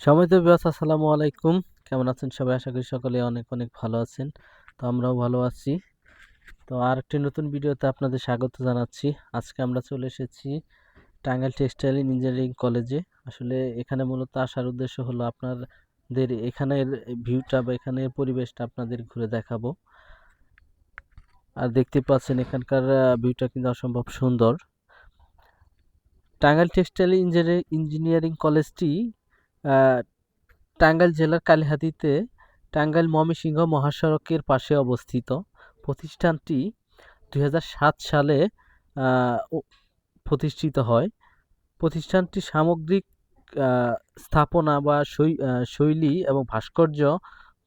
সবাই তো বিয়াস আসসালামু আলাইকুম। কেমন আছেন সবাই? আশা করি সকলে অনেক অনেক ভালো আছেন। তো আমরাও ভালো আছি। তো আর একটি নতুন ভিডিওতে আপনাদের স্বাগত জানাচ্ছি। আজকে আমরা চলে এসেছি টাঙ্গাইল টেক্সটাইল ইঞ্জিনিয়ারিং কলেজে। আসলে এখানে মূলত আসার উদ্দেশ্য হলো আপনাদের এখানের ভিউটা বা এখানের পরিবেশটা আপনাদের ঘুরে দেখাবো। আর দেখতে পাচ্ছেন এখানকার ভিউটা কিন্তু অসম্ভব সুন্দর। টাঙ্গাইল টেক্সটাইল ইঞ্জিনিয়ারিং কলেজটি টাঙ্গাইল জেলার কালিহাতীতে টাঙ্গাইল ময়মনসিংহ মহাসড়কের পাশে অবস্থিত প্রতিষ্ঠানটি দু হাজার সাত সালে প্রতিষ্ঠিত হয়। প্রতিষ্ঠানটি সামগ্রিক স্থাপনা বা শৈলী এবং ভাস্কর্য,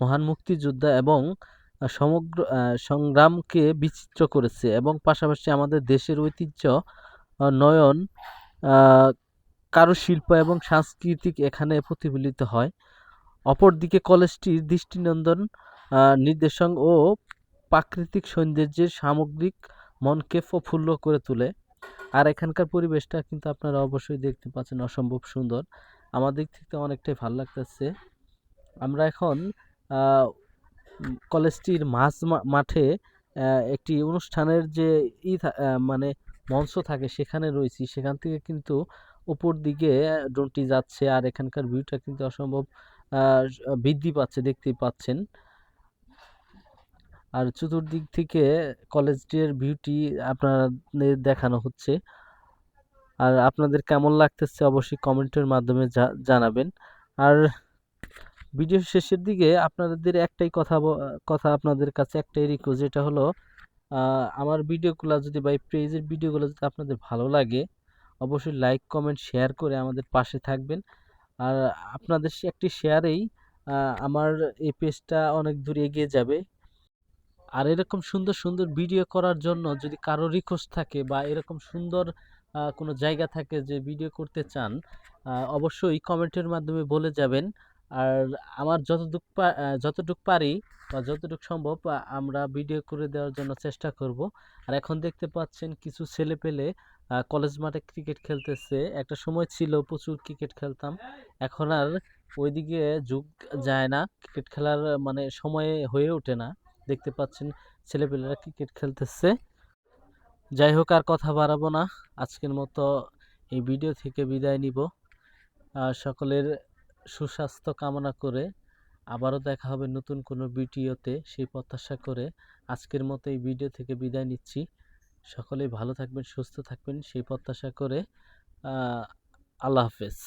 মহান মুক্তিযোদ্ধা এবং সমগ্র সংগ্রামকে বিচিত্র করেছে এবং পাশাপাশি আমাদের দেশের ঐতিহ্য নয়ন কারুশিল্প এবং সাংস্কৃতিক এখানে প্রতিফলিত হয়। অপরদিকে কলেজটির দৃষ্টিনন্দন নির্দেশন ও প্রাকৃতিক সৌন্দর্যের সামগ্রিক মনকে প্রফুল্ল করে তোলে। আর এখানকার পরিবেশটা কিন্তু আপনারা অবশ্যই দেখতে পাচ্ছেন অসম্ভব সুন্দর। আমার দিক থেকে অনেকটাই ভালো লাগতেছে। আমরা এখন কলেজটির মাঝ মাঠে একটি অনুষ্ঠানের যে ই মানে মঞ্চ থাকে সেখানে রয়েছি। সেখান থেকে কিন্তু উপর দিকে ড্রোনটি যাচ্ছে আর এখানকার ভিউটা কিন্তু অসম্ভব বৃদ্ধি পাচ্ছে, দেখতেই পাচ্ছেন। আর চতুর্দিক থেকে কলেজটির ভিউটি আপনাদের দেখানো হচ্ছে। আর আপনাদের কেমন লাগতেছে অবশ্যই কমেন্টের মাধ্যমে জানাবেন। আর ভিডিও শেষের দিকে আপনাদের একটাই কথা কথা আপনাদের কাছে একটাই রিকোয়েস্ট যেটা হলো আমার ভিডিওগুলো যদি বা এই পেজের ভিডিওগুলো যদি আপনাদের ভালো লাগে অবশ্যই লাইক কমেন্ট শেয়ার করে আমাদের পাশে থাকবেন। আর আপনাদের একটি শেয়ারেই আমার এই পেজটা অনেক দূর এগিয়ে যাবে। আর এরকম সুন্দর সুন্দর ভিডিও করার জন্য যদি কারও রিকোয়েস্ট থাকে বা এরকম সুন্দর কোনো জায়গা থাকে যে ভিডিও করতে চান অবশ্যই কমেন্টের মাধ্যমে বলে যাবেন। আর আমার যতটুক যতটুক পারি বা যতটুক সম্ভব আমরা ভিডিও করে দেওয়ার জন্য চেষ্টা করব। আর এখন দেখতে পাচ্ছেন কিছু ছেলে পেলে কলেজ মাঠে ক্রিকেট খেলতেছে। একটা সময় ছিল প্রচুর ক্রিকেট খেলতাম। এখন আর ওইদিকে যুগ যায় না। ক্রিকেট খেলার মানে সময় হয়ে ওঠে না। দেখতে পাচ্ছেন ছেলেপেলেরা ক্রিকেট খেলতেছে। যাই হোক, আর কথা বাড়াবো না। আজকের মতো এই ভিডিও থেকে বিদায় নিব। সকলের সুস্বাস্থ্য কামনা করে আবারও দেখা হবে নতুন কোনো ভিডিওতে সেই প্রত্যাশা করে আজকের মতো এই ভিডিও থেকে বিদায় নিচ্ছি। সকলেই ভালো থাকবেন সুস্থ থাকবেন। সেই প্রত্যাশা করে আল্লাহ হাফেজ।